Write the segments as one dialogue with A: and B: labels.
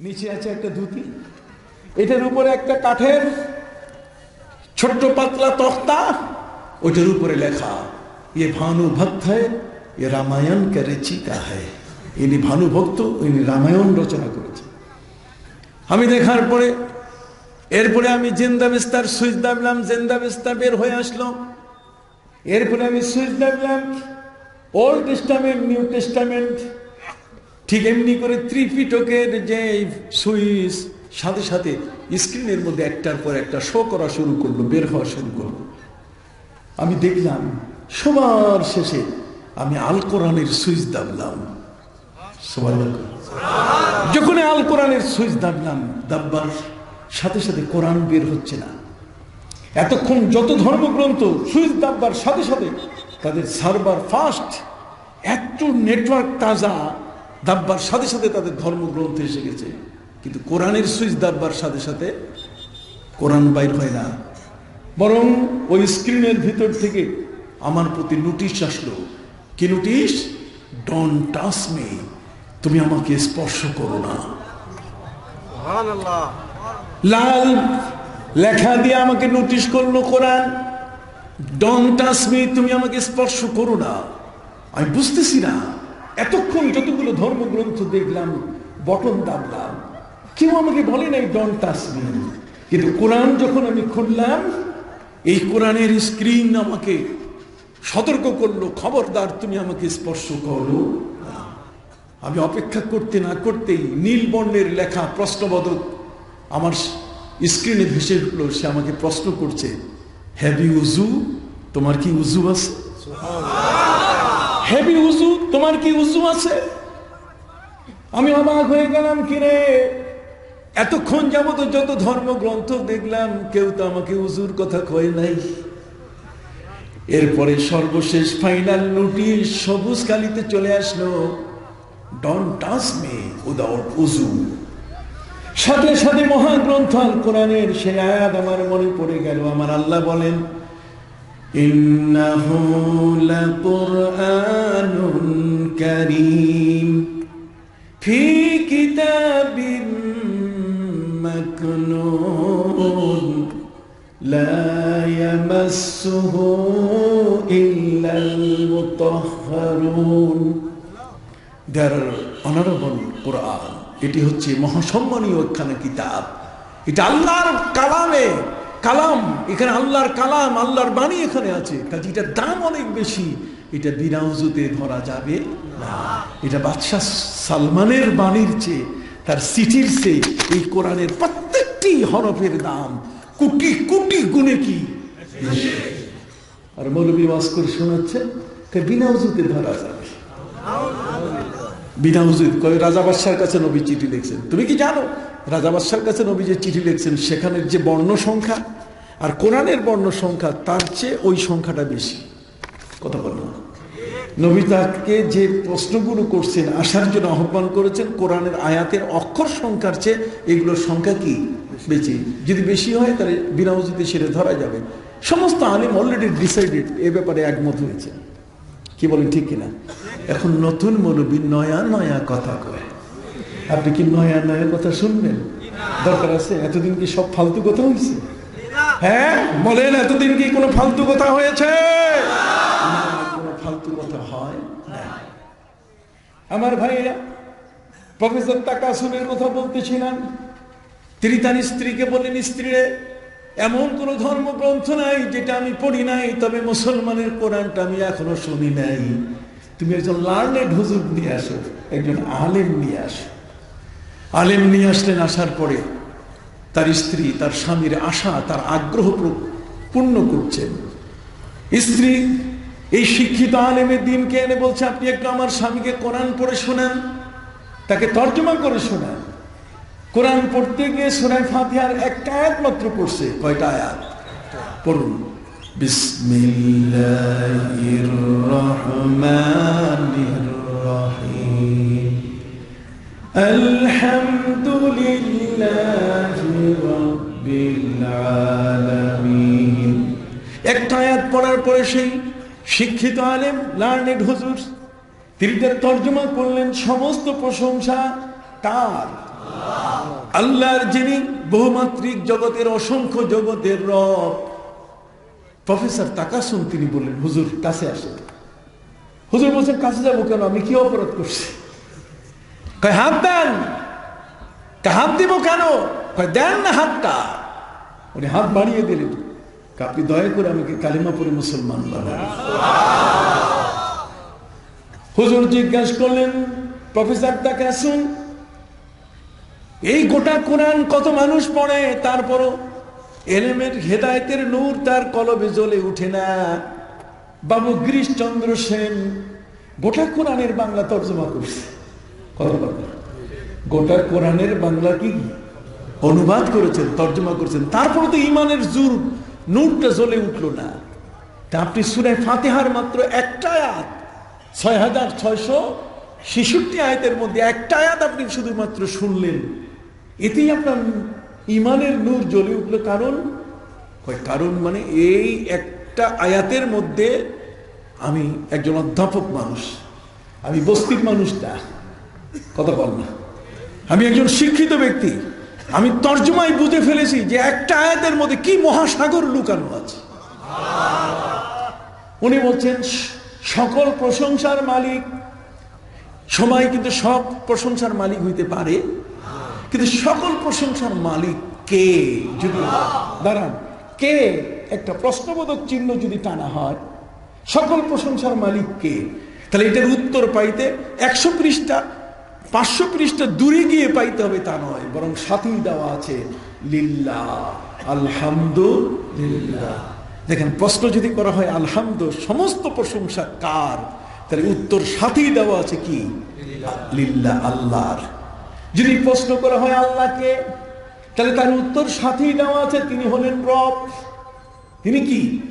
A: নিচে আছে একটা ধুতি। এটার উপরে একটা কাঠের ছোট্ট পাতলা তক্তা, ওইটার উপরে লেখা, এ ভানু ভক্ত হয় এ রামায়ণ কে চিকা হয় ইনি ভানু ভক্ত ইনি রামায়ণ রচনা করেছে আমি দেখার পরে, এরপরে আমি জিন্দা বিস্তার, সুইচ দাবলাম, জিন্দা বিস্তার বের হয়ে আসলো। এরপরে আমি সুইচ দাবলাম, ওল্ড টেস্টামেন্ট, নিউ টেস্টামেন্ট ঠিক এমনি করে ত্রিপিটকের যে সুইচ, সাথে সাথে স্ক্রিনের মধ্যে একটার পর একটা শো করা শুরু করল, বের হওয়া শুরু করল। আমি দেখলাম সবার শেষে আমি আল কোরআনের সুইচ দাবলাম। যখন আল কোরআনের সুইচ দাবলাম, দাববার সাথে সাথে কোরআন বের হচ্ছে না। এতক্ষণ যত ধর্মগ্রন্থ সুইচ দাববার সাথে সাথে তাদের সার্ভার ফাস্ট, এত নেটওয়ার্ক তাজা দাববার সাথে সাথে তাদের ধর্মগ্রন্থ এসে গেছে। কিন্তু কোরআনের সুইচ দাববার সাথে সাথে কোরআন বাইর হয় না। বরং ওই স্ক্রিনের ভিতর থেকে আমার প্রতি নোটিশ আসলো। কি নোটিশ? ডন টাচ মি তুমি আমাকে স্পর্শ করো না। লাল লেখা দিয়ে আমাকে নোটিশ করল কোরআন। ডন টাচ মি তুমি আমাকে স্পর্শ করো না। আমি বুঝতেছি না। এতক্ষণ যতগুলো ধর্মগ্রন্থ দেখলাম বটন দাবলাম। কেউ আমাকে বলে নাই ডন টাচ কিন্তু কোরআন যখন আমি খুললাম, এই কোরআনের স্ক্রিন আমাকে সতর্ক করল, খবরদার, তুমি আমাকে স্পর্শ করো। আমি অপেক্ষা করতে না করতেই নীল বর্ণের লেখা প্রশ্নবোধক আমার স্ক্রিনে ভেসে উঠল, সে আমাকে প্রশ্ন করছে হ্যাভি উজু তোমার কি উজু আছে? হ্যাভি উজু, তোমার কি উজু আছে? আমি অবাক হয়ে গেলাম কিরে এতক্ষণ যাবত যত ধর্মগ্রন্থ দেখলাম, কেউ তো আমাকে উজুর কথা কয় নাই। এরপরে সর্বশেষ ফাইনাল নোটিশ সবুজ কালিতে চলে আসলো ডন টাচ মে উইদাউট উজু। সাথে সাথে মহাগ্রন্থ আল কোরআনের সে আয়াত আমার মনে পড়ে গেল। আমার আল্লাহ বলেন ইন্নাহু লাকুরআনুন কারীম ফি কিতাবিন মাকনুন لا يمسه إلا المطهرون There are honorable Quran. এটি হচ্ছে মহাসম্মানীয় একখানা কিতাব এটা আল্লাহর কালামে কালাম, এখানে আল্লাহর কালাম, আল্লাহর বাণী এখানে আছে। কাজে এটার দাম অনেক বেশি। এটা বিনা উজুতে ধরা যাবে না। এটা বাদশাহ সালমানের বাণীর চেয়ে, তার সিটির চেয়ে এই কোরআনের প্রত্যেকটি হরফের দাম কোটি কোটি গুণে কি? আর মৌলবী ওয়াজ করে শোনাচ্ছে কে বিনা উজুতে ধরা যাবে। বিনা উজুত কয় রাজা বাদশার কাছে নবী চিঠি লিখছেন। তুমি কি জানো? রাজা বাদশার কাছে নবী যে চিঠি লিখছেন, সেখানের যে বর্ণ সংখ্যা আর কোরআনের বর্ণ সংখ্যা, তার চেয়ে ওই সংখ্যাটা বেশি। কথা বলো না নবী তাকে যে প্রশ্নগুলো করছেন, আসার জন্য আহ্বান করেছেন, কোরআনের আয়াতের অক্ষর সংখ্যার চেয়ে এগুলোর সংখ্যা কি বেশি? যদি বেশি হয়, তাহলে বিনা উজুতে সেটা ধরা যাবে। সমস্ত আলিম অলরেডি ডিসাইডেড এ ব্যাপারে একমত হয়েছে। কি বলেন, ঠিক কিনা? এখন নতুন মৌলবী নয়া নয়া কথা কয়। আপনি কি নয়া নয়া কথা শুনবেন? দরকার আছে, এতদিন কি সব ফালতু কথা হয়েছে হ্যাঁ বলেন, এতদিন কি কোনো ফালতু কথা হয়েছে? কোনো ফালতু কথা হয় আমার ভাইরা প্রফেসর তাকাসুরের কথা বলতেছিলাম। তিনি তার স্ত্রীকে বলেন স্ত্রীরে এমন কোন ধর্মগ্রন্থ নাই যেটা আমি পড়ি নাই, তবে মুসলমানের কোরআনটা আমি এখনও শুনি নাই। তুমি একজন লার্নেড হুজুর নিয়ে আসো, একজন আলেম নিয়ে আসো। আলেম নিয়ে আসলেন আসার পরে তার স্ত্রী, তার স্বামীর আশা, তার আগ্রহ পূর্ণ করছেন স্ত্রী, এই শিক্ষিত আলেমের দিনকে এনে বলছে, আপনি একটু আমার স্বামীকে কোরআন পড়ে শোনান, তাকে তর্জমা করে শোনান। কোরআন পড়তে গিয়ে সুরাই ফাতিহার একটা আয়াত মাত্র পড়ছে, কয়টা আয়াত? পড়ুন। বিসমিল্লাহির রহমানির রহিম। আলহামদুলিল্লাহি রাব্বিল আলামিন। একটা আয়াত পড়ার পরে সেই শিক্ষিত আলেম লার্নেড হুজুর তিনি তার তর্জমা করলেন, সমস্ত প্রশংসা তার। আল্লাহর যিনি বহুমাত্রিক জগতের অসংখ্য জগতের রব, প্রফেসর তাকাসুন তিনি বললেন, হুজুর, কাছে আসেন। হুজুর বলছেন, কাছে যাব কেন? আমি কি অপরাধ করছি? কয়, হাত দেন। হাত দিব কেন? কয়, দেন না হাতটা। উনি হাত বাড়িয়ে দিলেন। আপনি দয়া করে আমাকে কালিমা পরে মুসলমান বানান। হুজুর জিজ্ঞাসা করলেন, প্রফেসর তাকাসুন এই গোটা কোরআন কত মানুষ পড়ে, তারপরও এলেমের হেদায়তের নূর তার কলবে জ্বলে উঠে না। বাবু গিরিশচন্দ্র সেন গোটা কোরআনের বাংলা তর্জমা করছে। গোটা কোরআনের বাংলা কি? অনুবাদ করেছেন, তর্জমা করেছেন। তারপরে তো ইমানের জোর, নূরটা জ্বলে উঠল না। তা আপনি শুনে ফাতেহার মাত্র একটা আয়াত, ছয় হাজার ছয়শো ছেষট্টি আয়াতের মধ্যে একটা আয়াত আপনি শুধুমাত্র শুনলেন। এতেই আপনার ইমানের নূর জ্বলে উঠল। কারণ? কারণ মানে এই একটা আয়াতের মধ্যে আমি একজন অধ্যাপক মানুষ, আমি বস্তির মানুষ না। কথা বল না। আমি একজন শিক্ষিত ব্যক্তি। আমি তর্জমায় বুঝে ফেলেছি যে একটা আয়াতের মধ্যে কি মহাসাগর লুকানো আছে। উনি বলছেন, সকল প্রশংসার মালিক, সময় কিন্তু সব প্রশংসার মালিক হইতে পারে, কিন্তু সকল প্রশংসার মালিক কে? যদি দাঁড়ান, কে? একটা প্রশ্নবোধক চিহ্ন যদি টানা হয়, সকল প্রশংসার মালিক কে? তাহলে এটার উত্তর পাইতে একশো পৃষ্ঠা পাঁচশো পৃষ্ঠা দূরে গিয়ে পাইতে হবে তা নয়, বরং সাথেই দেওয়া আছে লিল্লা আলহামদুলিল্লাহ। দেখেন, প্রশ্ন যদি করা হয়, আলহামদু, সমস্ত প্রশংসা কার? তাহলে উত্তর সাথেই দেওয়া আছে কি? লিল্লা আল্লাহর। যদি প্রশ্ন করা হয় আল্লাহকে, তাহলে তার উত্তর সাথেই দেওয়া আছে, তিনি হলেন রব। তিনি কি?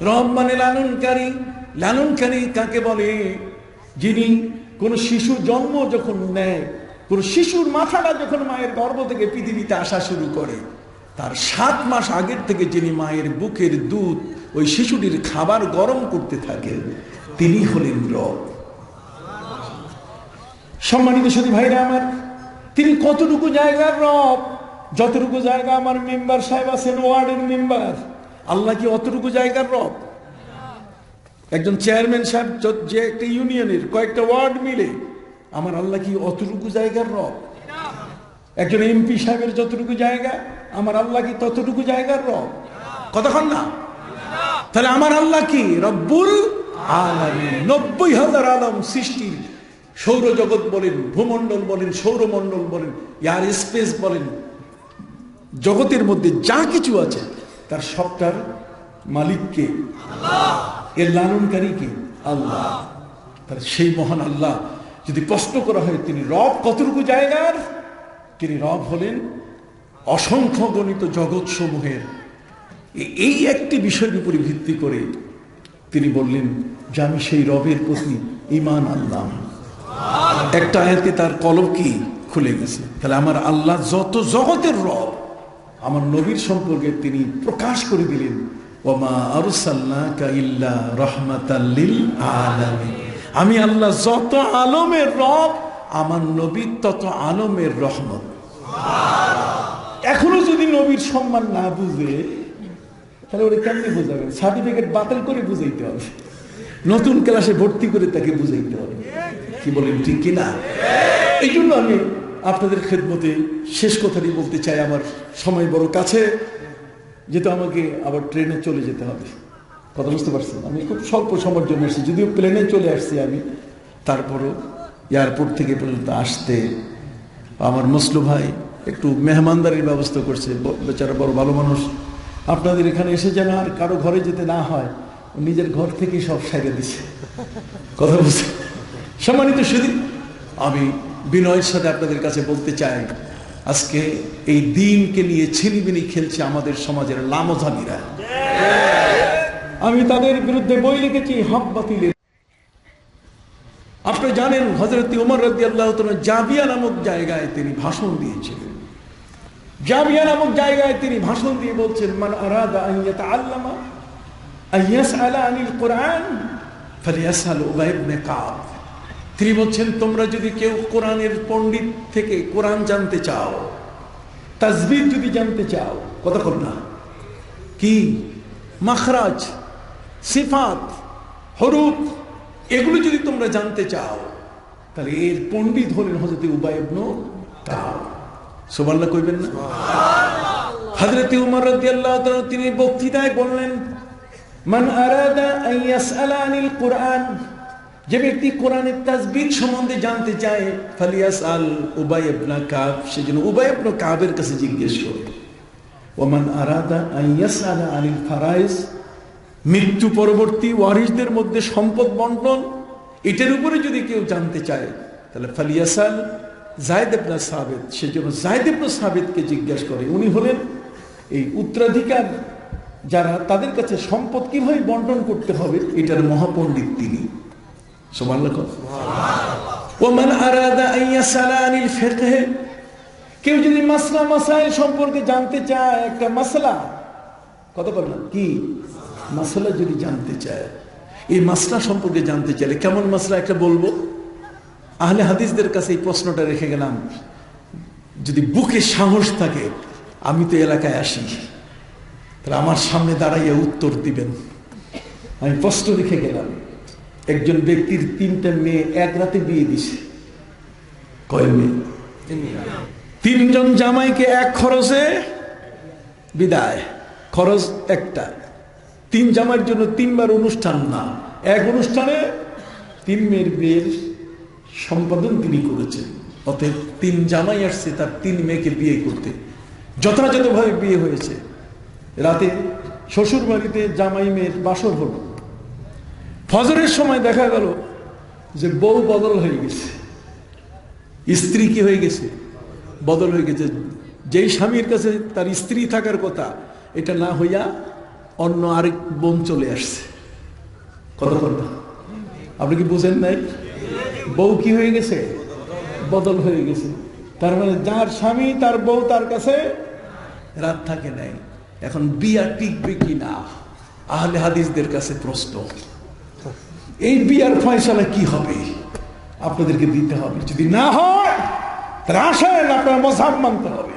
A: রব মানে লালনকারী। লালনকারী কাকে বলে? যিনি কোন শিশু জন্ম যখন নেয়, কোন শিশুর মাথাটা যখন মায়ের গর্ভ থেকে পৃথিবীতে আসা শুরু করে, তার সাত মাস আগের থেকে যিনি মায়ের বুকের দুধ ওই শিশুটির খাবার গরম করতে থাকেন তিনি হলেন রব। সম্মানিত সাথী ভাইরা আমার, তিনি কতটুকু জায়গার রব, যতটুকু জায়গা আমার মেম্বার সাহেব আছেন, ওয়ার্ডের মেম্বার, আল্লাহ কি অতটুকু জায়গার রব? একজন চেয়ারম্যান সাহেব যে একটা ইউনিয়নের কয়েকটা ওয়ার্ড মিলে, আমার আল্লাহ কি অতটুকু জায়গার রব? একজন এমপি সাহেবের যতটুকু জায়গা, আমার আল্লাহ কি ততটুকু জায়গার রব? কতক্ষণ না? তাহলে আমার আল্লাহ কি? রব্বুল আলামিন। নব্বই হাজার আলম সৃষ্টির সৌরজগৎ বলেন, ভূমণ্ডল বলেন, সৌরমণ্ডল বলেন, ইয়ার স্পেস বলেন, জগতের মধ্যে যা কিছু আছে, তার সবটার মালিককে এর লালনকারী কে? আল্লাহ। তাহলে সেই মহান আল্লাহ যদি প্রশ্ন করা হয় তিনি রব কতটুকু জায়গার? তিনি রব হলেন অসংখ্য গণিত জগৎ সমূহের এই একটি বিষয়ের উপরে ভিত্তি করে তিনি বললেন যে আমি সেই রবের প্রতি ইমান আনলাম। একটা আয়াতে তার কলব কি খুলে গেছে? তাহলে আমার আল্লাহ যত জগতের রব আমার নবীর সম্পর্কে তিনি প্রকাশ করে দিলেন ওমা আমি আল্লাহ যত আলমের রব, আমার নবী তত আলমের রহমত। এখনও যদি নবীর সম্মান না বুঝে, তাহলে ওরা কেমনি বোঝাবেন? সার্টিফিকেট বাতিল করে বুঝাইতে হবে। নতুন ক্লাসে ভর্তি করে তাকে বুঝাইতে হবে। কি বলেন, ঠিক কিনা এই জন্য আমি আপনাদের খেদমতে শেষ কথাটি বলতে চাই। আমার সময় বড় কাছে। যেহেতু আমাকে আবার ট্রেনে চলে যেতে হবে। কথা বুঝতে পারছেন? আমি খুব স্বল্প সময়ের জন্য এসেছি। যদিও প্লেনে চলে আসছি আমি, তারপরও এয়ারপোর্ট থেকে পর্যন্ত আসতে আমার মুসলু ভাই একটু মেহমানদারির ব্যবস্থা করছে বেচারা বড় ভালো মানুষ। আপনাদের এখানে এসে যেন আর কারও ঘরে যেতে না হয় নিজের ঘর থেকেই সব সাইরে দিছে। কথা বলছে সম্মানিত শুধু আমি বিনয়ের সাথে আপনাদের কাছে বলতে চাই আজকে এই দিনকে নিয়ে ছিনিবিনি খেলছে আমাদের সমাজের লামজানিরা। আমি তাদের বিরুদ্ধে বই লিখেছি, হক বাতিলের। আপনি জানেন হজরত উমর রদি আল্লাহ জাবিয়া নামক জায়গায় তিনি ভাষণ দিয়েছিলেন। জাবিয়া নামক জায়গায় তিনি ভাষণ দিয়ে বলছেন, মান আরাদা আন ইয়াতাআল্লামা, আন ইয়াসআলা আনিল কোরআন, ফালিয়াসআল উবাই ইবনে কাব। তিনি বলছেন তোমরা যদি কেউ কোরআনের পণ্ডিত থেকে কোরআন জানতে চাও তাজবির যদি জানতে চাও কতক্ষণ না। কি? মাখরাজ সিফাত হরুপ এগুলো যদি তোমরা জানতে চাও তাহলে এর পণ্ডিত হলেন হজরত উবায়বন সোমাল্লা কইবেন না? হজরত উমর রাদিয়াল্লাহু তিনি বক্তৃতায় বললেন মান আরাদা আন ইয়াসআলা আনিল কুরআন যে ব্যক্তি কোরআনের তাজবিদ সম্বন্ধে জানতে চায় ফালিয়াস আল উবাই কাব সেজন্য উবাই ইবনে কাবের কাছে জিজ্ঞেস করে। ওমান আরাদা আইয়াস আলা আনিল ফারাইজ, মৃত্যু পরবর্তী ওয়ারিসদের মধ্যে সম্পদ বন্টন, এটার উপরে যদি কেউ জানতে চায়, তাহলে ফালিয়াসাল জায়দ ইবনা সাবেদ সেজন্য জায়দ ইবনা সাবেদকে জিজ্ঞাসা করে। উনি হলেন এই উত্তরাধিকার যারা, তাদের কাছে সম্পদ কীভাবে বন্টন করতে হবে, এটার মহাপণ্ডিত তিনি। ওমান আরাদা আইয়াসালা আনিল ফিকহ কেউ যদি মাসলা মাসাইল সম্পর্কে জানতে চায়, একটা মাসলা, কত বললাম কি? মাসলা যদি জানতে চায়, এই মাসলা সম্পর্কে জানতে চাইলে কেমন মাসলা একটা বলব? আহলে হাদিসদের কাছে এই প্রশ্নটা রেখে গেলাম, যদি বুকে সাহস থাকে, আমি তো এলাকায় আসি, তাহলে আমার সামনে দাঁড়াইয়া উত্তর দিবেন। আমি প্রশ্ন রেখে গেলাম একজন ব্যক্তির তিনটা মেয়ে এক রাতে বিয়ে দিছে। কয় মেয়ে? তিনজন জামাইকে এক খরচে বিদায়। খরচ একটা। তিন জামাইয়ের জন্য তিনবার অনুষ্ঠান না। এক অনুষ্ঠানে তিন মেয়ের বিয়ের সম্পাদন তিনি করেছেন। অতএব তিন জামাই আসছে তার তিন মেয়েকে বিয়ে করতে। যথাযথভাবে বিয়ে হয়েছে। রাতে শ্বশুর বাড়িতে জামাই মেয়ের বাসর হলো ফজরের সময় দেখা গেল যে বউ বদল হয়ে গেছে। স্ত্রী কি হয়ে গেছে? বদল হয়ে গেছে। যেই স্বামীর কাছে তার স্ত্রী থাকার কথা, এটা না হইয়া অন্য আরেক বোন চলে আসছে। কত কথা আপনি কি বুঝেন নাই? বউ কি হয়ে গেছে? বদল হয়ে গেছে। তার মানে যার স্বামী, তার বউ তার কাছে রাত থাকে নাই। এখন বিয়া টিকবে কি না আহলে হাদিসদের কাছে প্রশ্ন। এই বিয়ার ফয়সালা কি হবে? আপনাদেরকে দিতে হবে। যদি না হয়, তাহলে আসেন, আপনার মজাব মানতে হবে।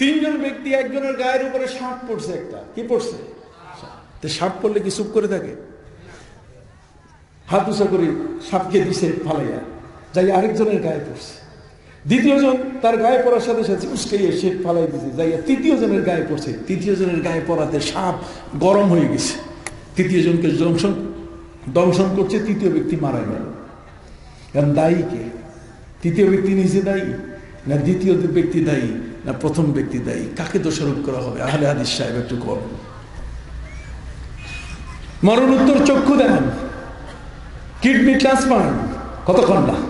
A: তিনজন ব্যক্তি, একজনের গায়ের উপরে সাপ পড়ছে একটা। কি পড়ছে তো সাপ পড়লে কি চুপ করে থাকে? হাত উঁচা করে সাপকে দিছে ফালাইয়া, যাই আরেকজনের গায়ে পড়ছে দ্বিতীয় জন তার গায়ে পড়ার সাথে সাথে উস্কাইয়ে সে ফালাই দিয়েছে যাইয়া তৃতীয় জনের গায়ে পড়ছে। তৃতীয় জনের গায়ে পড়াতে সাপ গরম হয়ে গেছে। তৃতীয় জনকে দংশন দংশন করছে, তৃতীয় ব্যক্তি মারা গেল। কারণ দায়ী কে? তৃতীয় ব্যক্তি নিজে দায়ী? না দ্বিতীয় ব্যক্তি দায়ী? না প্রথম ব্যক্তি দায়ী? কাকে দোষারোপ করা হবে? আহলে হাদিস সাহেব, একটু কর মরণোত্তর চক্ষু দেন। Kidney transplant. কতক্ষণ না?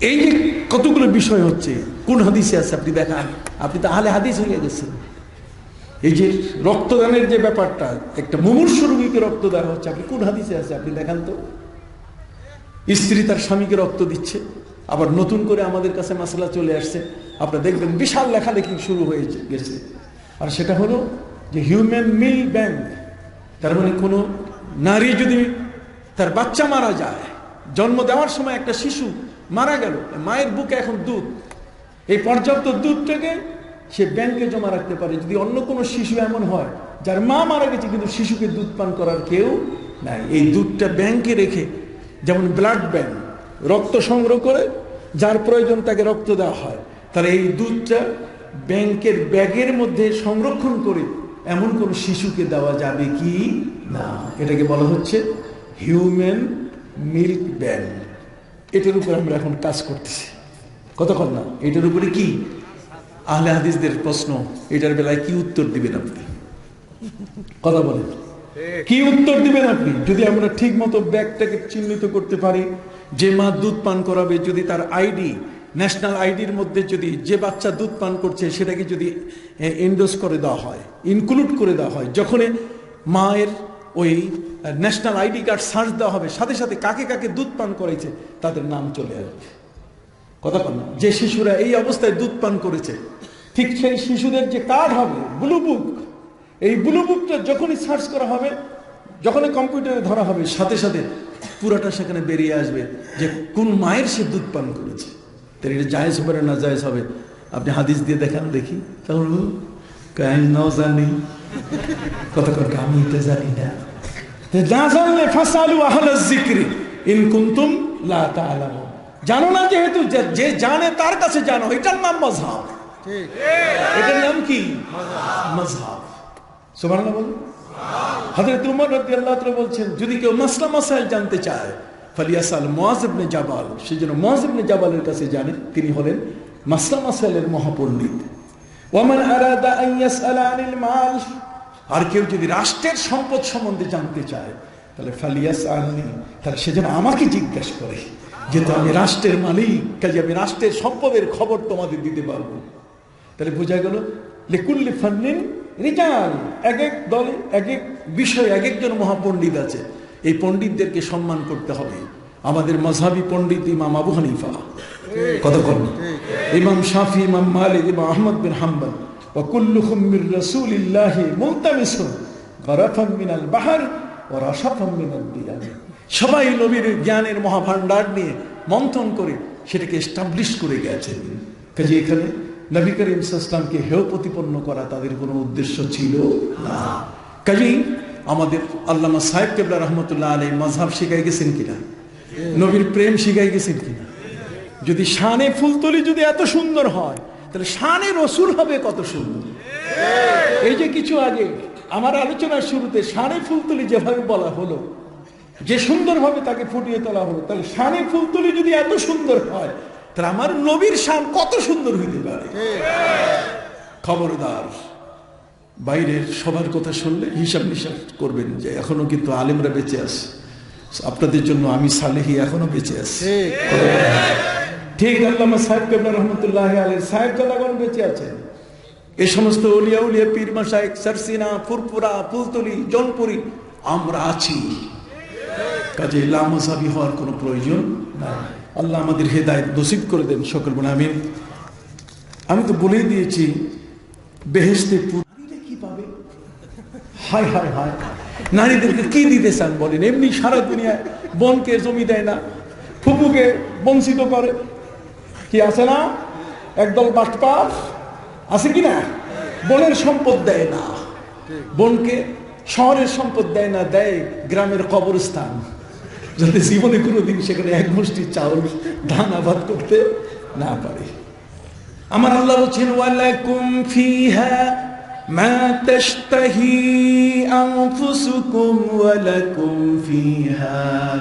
A: এই যে কতগুলো বিষয় হচ্ছে, কোন হাদিসে আছে আপনি দেখান আপনি তাহলে হাদিস হয়ে গেছেন। এই যে রক্তদানের যে ব্যাপারটা, একটা মুমূর্ষ রোগীকে রক্ত দেওয়া হচ্ছে, আপনি কোন হাদিসে আছে আপনি দেখান তো। স্ত্রী তার স্বামীকে রক্ত দিচ্ছে, আবার নতুন করে আমাদের কাছে মাসলা চলে আসছে, আপনারা দেখবেন বিশাল লেখালেখি শুরু হয়ে গেছে। আর সেটা হলো যে হিউম্যান মিল ব্যাংক, তার মানে কোনো নারী যদি তার বাচ্চা মারা যায়, জন্ম দেওয়ার সময় একটা শিশু মারা গেল। মায়ের বুকে এখন দুধ। এই পর্যাপ্ত দুধটাকে সে ব্যাংকে জমা রাখতে পারে। যদি অন্য কোনো শিশু এমন হয়, যার মা মারা গেছে কিন্তু শিশুকে দুধ পান করার কেউ নাই। এই দুধটা ব্যাংকে রেখে, যেমন ব্লাড ব্যাংক, রক্ত সংগ্রহ করে, যার প্রয়োজন তাকে রক্ত দেওয়া হয়, তাহলে এই দুধটা ব্যাংকের ব্যাগের মধ্যে সংরক্ষণ করে এমন কোন শিশুকে দেওয়া যাবে কি না? এটাকে বলা হচ্ছে হিউম্যান মিল্ক ব্যাংক। এটার উপর আমরা এখন কাজ করতেছি। কতক্ষণ না, এটার উপরে কি? আহলে হাদিসদের প্রশ্ন, এটার বেলায় কি উত্তর দিবেন আপনি? কথা বলেন। কি উত্তর দিবেন আপনি? যদি আমরা ঠিক মতো ব্যাগটাকে চিহ্নিত করতে পারি, যে মা দুধ পান করাবে, যদি তার আইডি, ন্যাশনাল আইডির মধ্যে যদি যে বাচ্চা দুধ পান করছে, সেটাকে যদি এন্ডোজ করে দেওয়া হয় ইনক্লুড করে দেওয়া হয় যখন মায়ের ওই ন্যাশনাল আইডি কার্ড সার্চ দেওয়া হবে সাথে সাথে কাকে কাকে দুধ পান করেছে তাদের নাম চলে আসবে। কথা বল যে শিশুরা এই অবস্থায় দুধ পান করেছে ঠিক সেই শিশুদের যে কার্ড হবে ব্লু বুক এই ব্লু বুকটা যখনই সার্চ করা হবে যখনই কম্পিউটারে ধরা হবে সাথে সাথে পুরাটা সেখানে বেরিয়ে আসবে যে কোন মায়ের সে দুধ পান করেছে। তাহলে এটা জায়েজ হবে না জায়েজ হবে? আপনি হাদিস দিয়ে দেখান দেখি। কয়, আমি নাও জানি আমি তো জানি না। না জানলে ফাসালু আহলা জিক্রি ইন কুনতুম লা তাআলামুন। জানো না যেহেতু যে- জানে তার কাছে জানো এটার নাম মজহাব এটার নাম কি? মজহাব বলুন। উমর বলছেন যদি কেউ মাসলা মাসাইল জানতে চায় ফালিয়াসাল জাবাল। সে যেন জাবালের কাছে জানে তিনি হলেন মাসলা মাসাইলের মহাপণ্ডিত। আরাদা আনিল মাল। আর কেউ যদি রাষ্ট্রের সম্পদ সম্বন্ধে জানতে চায় তাহলে ফালিয়াস আননি। তাহলে সে যেন আমাকে জিজ্ঞাসা করে যেহেতু আমি রাষ্ট্রের মালিক কাজে আমি রাষ্ট্রের সম্পদের খবর তোমাদের দিতে পারব। তাহলে বোঝা গেল লিকুল্লি ফান্নিন রিজাল এক এক দলে এক এক বিষয়ে এক একজন মহাপণ্ডিত আছে। এই পণ্ডিতদেরকে সম্মান করতে হবে। আমাদের মজহাবি পণ্ডিত ইমাম আবু হানিফা। বল ইমাম শাফি ইমাম মালিক ইমাম আহমদ বিন হাম্বল। وكلكم من رسول الله ملتمس غرفا من البحر ورشفا من الديان সবাই নবীর জ্ঞানের মহাভাণ্ডার নিয়ে মন্থন করে সেটাকে এস্টাবলিশ করে গেছেন কাজে এখানে নবী করিম ইসলামকে হেয় প্রতিপন্ন করা তাদের কোনো উদ্দেশ্য ছিল না কাজেই আমাদের আল্লামা সাহেব কেবলা রহমতুল্লাহ আলী মজহাব শিখাই গেছেন কিনা নবীর প্রেম শিখাই গেছেন কিনা যদি শানে ফুলতলি যদি এত সুন্দর হয় তাহলে শানে রসুল হবে কত সুন্দর। এই যে কিছু আগে আমার আলোচনার শুরুতে শানে ফুলতলি যেভাবে বলা হলো, যে সুন্দরভাবে তাকে ফুটিয়ে তোলা হলো, তাহলে শানে ফুলতলি যদি এত সুন্দর হয়, তাহলে আমার নবীর শান কত সুন্দর হইতে পারে? খবরদার, বাইরের সবার কথা শুনলে হিসাব নিসাব করবেন যে এখনও কিন্তু আলেমরা বেঁচে আছে। আপনাদের জন্য আমি সালেহি এখনও বেঁচে আছি। ঠিক আল্লামা সাহেব কেবলা রহমতুল্লাহ আলের সাহেব জালাগন বেঁচে আছেন এই সমস্ত উলিয়া উলিয়া পীর মাসাইক সারসিনা ফুরপুরা ফুলতলি, জনপুরি, আমরা আছি। কাজে লামসাবি হওয়ার কোনো প্রয়োজন নাই। আল্লাহ আমাদের হেদায়ত নসিব করে দেন, সকল বলে আমি আমি তো বলেই দিয়েছি বেহেস্তে কি পাবে? হায় হায় হায়। নারীদেরকে কি দিতে চান বলেন? এমনি সারা দুনিয়ায় বনকে জমি দেয় না, ফুপুকে বঞ্চিত করে। কি আছে না? একদল বাটপার আছে কি না? বোনের সম্পদ দেয় না। বোনকে শহরের সম্পদ দেয় না, দেয় গ্রামের কবরস্থান। যাতে জীবনে কোনোদিন সেখানে এক মুষ্টি চাউল, ধান আবাদ করতে না পারে। আমার আল্লাহ বলছেন, ওয়ালাকুম ফিহা মা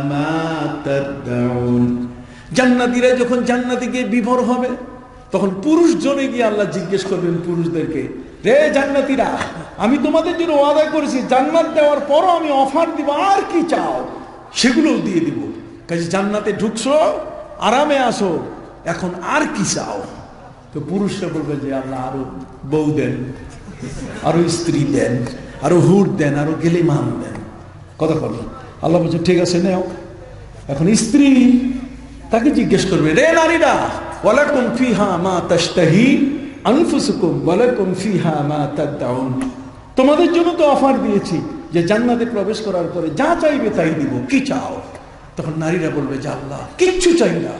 A: মা জান্নাতীরা যখন জান্নাতে গিয়ে বিভোর হবে, তখন পুরুষ জনে গিয়ে আল্লাহ জিজ্ঞেস করবেন পুরুষদেরকে, রে জান্নাতীরা, আমি তোমাদের জন্য ওয়াদা করেছি, জান্নাত দেওয়ার পরও আমি অফার দিব, আর কি চাও? সেগুলোও দিয়ে দিব। কাজে জান্নাতে ঢুকছো, আরামে আসো, এখন আর কি চাও? তো পুরুষরা বলবে যে, আল্লাহ আরও বউ দেন, আরও স্ত্রী দেন, আরও হুট দেন, আরও গেলিমান দেন। কথা বলো। আল্লাহ বলছে, ঠিক আছে, নেও। এখন স্ত্রী তাকে জিজ্ঞেস করবে রে নারীরা ওয়ালাকুম ফিহা মা তাশতাহি আনফুসুকুম ওয়ালাকুম ফিহা মা তাদউন। তোমাদের জন্য তো অফার দিয়েছি যে জান্নাতে প্রবেশ করার পরে যা চাইবে তাই দিব কি চাও? তখন নারীরা বলবে যে আল্লাহ কিচ্ছু চাই না।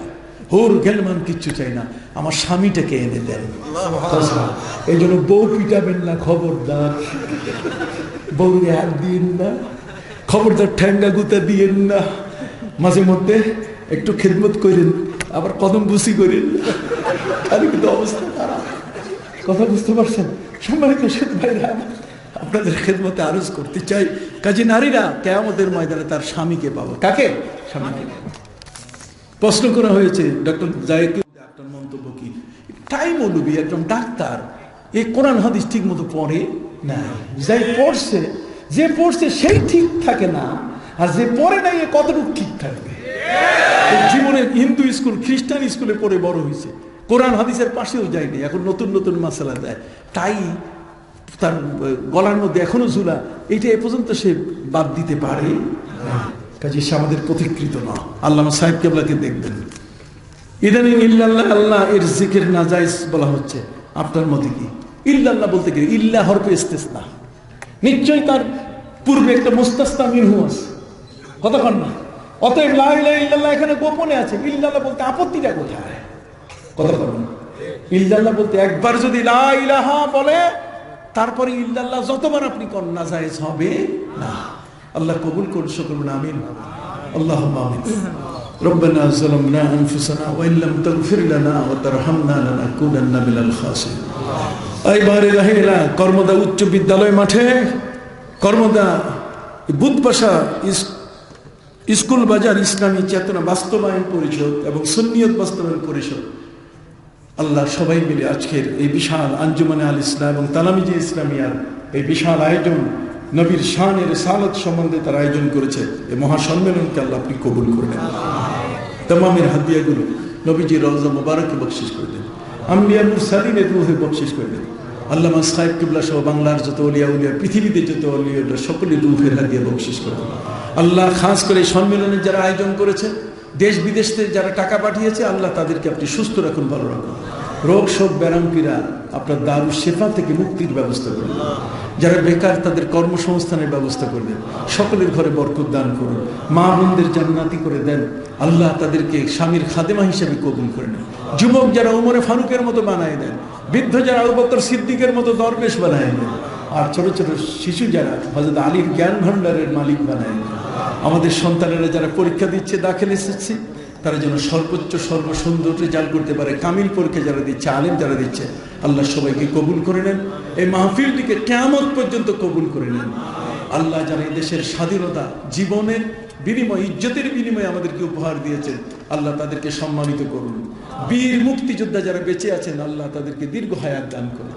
A: হোর গেলমান কিচ্ছু চাই না। আমার স্বামীটাকে এনে দেন। এই জন্য বউ পিটাবেন না খবরদার। বউ হাত দিয়েন না খবরদার ঠ্যাঙ্গা গুতা দিয়েন না। মাঝে মধ্যে একটু খেদমত করেন, আবার কদম বুসি করেন। তাহলে কিন্তু অবস্থা খারাপ। কথা বুঝতে পারছেন? সম্মানিত শেখ ভাইরা, আপনাদের খেদমতে আরজ করতে চাই। কাজে নারীরা কেয়ামতের ময়দানে তার স্বামীকে পাবো। কাকে? স্বামীকে প্রশ্ন করা হয়েছে, ডক্টর জায়কে মন্তব্য কি? টাইম অনুবি, একজন ডাক্তার এই কোরআন হাদিস ঠিক মতো পড়ে না যাই পড়ছে, যে পড়ছে সেই ঠিক থাকে না, আর যে পড়ে নাই, এ কতটুকু ঠিক থাকবে? এই জীবনে হিন্দু স্কুল, খ্রিস্টান স্কুলে পড়ে বড় হয়েছে। কোরআন হাদিসের পাশেও যায়নি এখন নতুন নতুন মাসালা দেয়। তাই তার গলার মধ্যে এখনও ঝুলা, এইটা এ পর্যন্ত সে বাদ দিতে পারে। কাজে সে আমাদের প্রতিকৃত না আল্লাহ সাহেব কেবলাকে দেখবেন। ইদানিং ইল্লাল্লাহ আল্লাহ এর জিকের নাজাইজ বলা হচ্ছে। আপনার মতে কি? ইল্লাল্লাহ বলতে কি ইল্লাহ হরফে ইস্তেসনা। নিশ্চয়ই তার পূর্বে একটা মুস্তাস্তা মিনহু আছে। কতক্ষণ না? অতএব লা ইলাহা ইল্লাল্লাহ এখানে গোপনে আছে ইল্লাল্লাহ বলতে আপত্তিটা কোথায় কতক্ষণ না ইল্লাল্লাহ বলতে একবার যদি লা ইলাহা বলে তারপরে ইল্লাল্লাহ যতবার আপনি কন্যা জায়েজ হবে না আল্লাহ কবুল করুন সকল আমিন আল্লাহ আমিন ربنا ظلمنا انفسنا وان لم تغفر لنا وترحمنا لنكونن من الخاسرين এই বারে রাহিলা কর্মদা উচ্চ বিদ্যালয় মাঠে কর্মদা বুধবাসা স্কুল বাজার ইসলামী চেতনা বাস্তবায়ন পরিষদ এবং সুন্নিয়ত বাস্তবায়ন পরিষদ। আল্লাহ সবাই মিলে আজকের এই বিশাল আঞ্জুমানে আল ইসলাম এবং তালামিজি ইসলামিয়ার এই বিশাল আয়োজন নবীর শানের সালত সম্বন্ধে তার আয়োজন করেছে। এই মহাসম্মেলনকে আল্লাহ আপনি কবুল করে নেন। তামামের হাদিয়াগুলো নবীজি রওজা মোবারকে বকশিস করে দেন। আম্বিয়া মুরসালিনের রুহে বকশিস করে দেন। আল্লামা সাহেব কিবলা সহ বাংলার যত অলিয়া উলিয়া, পৃথিবীতে যত অলিয়া সকলের রুহের হাদিয়া বকশিস করে দেন। আল্লাহ খাস করে সম্মেলনের যারা আয়োজন করেছে দেশ বিদেশ যারা টাকা পাঠিয়েছে, আল্লাহ তাদেরকে আপনি সুস্থ রাখুন, ভালো রাখুন। রোগ, শোক, ব্যারাম পীড়া আপনার দারু শেফা থেকে মুক্তির ব্যবস্থা করবেন যারা বেকার, তাদের কর্মসংস্থানের ব্যবস্থা করবেন। সকলের ঘরে বরকত দান করুন। মা বোনদের জান্নাতি করে দেন। আল্লাহ তাদেরকে স্বামীর খাদেমা হিসেবে কবুল করে নেন। যুবক যারা উমরে ফারুকের মতো বানায় দেন, বৃদ্ধ যারা আবুবকর সিদ্দিকের মতো দরবেশ বানায় দেন, আর ছোট ছোট শিশু যারা হজরত আলীর জ্ঞান ভাণ্ডারের মালিক বানায় দেন। আমাদের সন্তানেরা যারা পরীক্ষা দিচ্ছে, দাখিল এসেছে, তারা যেন সর্বোচ্চ সর্বসুন্দর রেজাল্ট করতে পারে। কামিল পরীক্ষা যারা দিচ্ছে, আলিম যারা দিচ্ছে, আল্লাহ সবাইকে কবুল করে নেন। এই মাহফিলটিকে কেমন পর্যন্ত কবুল করে নেন। আল্লাহ যারা দেশের স্বাধীনতা, জীবনের বিনিময়, ইজ্জতের বিনিময়ে আমাদেরকে উপহার দিয়েছেন, আল্লাহ তাদেরকে সম্মানিত করুন। বীর মুক্তিযোদ্ধা যারা বেঁচে আছেন, আল্লাহ তাদেরকে দীর্ঘ হায়াত দান করুন।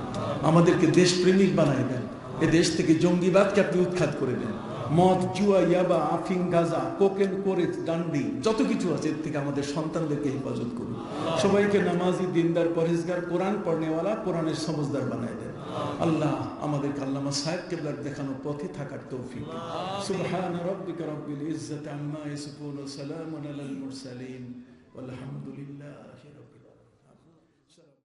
A: আমাদেরকে দেশপ্রেমিক বানায় দেন। এ দেশ থেকে জঙ্গিবাদকে আপনি উৎখাত করে দেন। মদ, জুয়া, ইয়াবা আফিং গাজা, কোকেন করে ডান্ডি, যত কিছু আছে এর থেকে আমাদের সন্তানদেরকে হেফাজত করুন। সবাইকে নামাজি, দিনদার পরেজগার কোরআন পড়নেওয়ালা, কোরআনের সমজদার বানায় দেন। আল্লাহ আমাদের আল্লামা সাহেব কেবলার দেখানো পথে থাকার তৌফিক সুবহান রাব্বিকা রাব্বিল ইজ্জাতি আম্মা ইয়াসিফুন ওয়া সালামুন আলাল মুরসালিন। রাব্বিল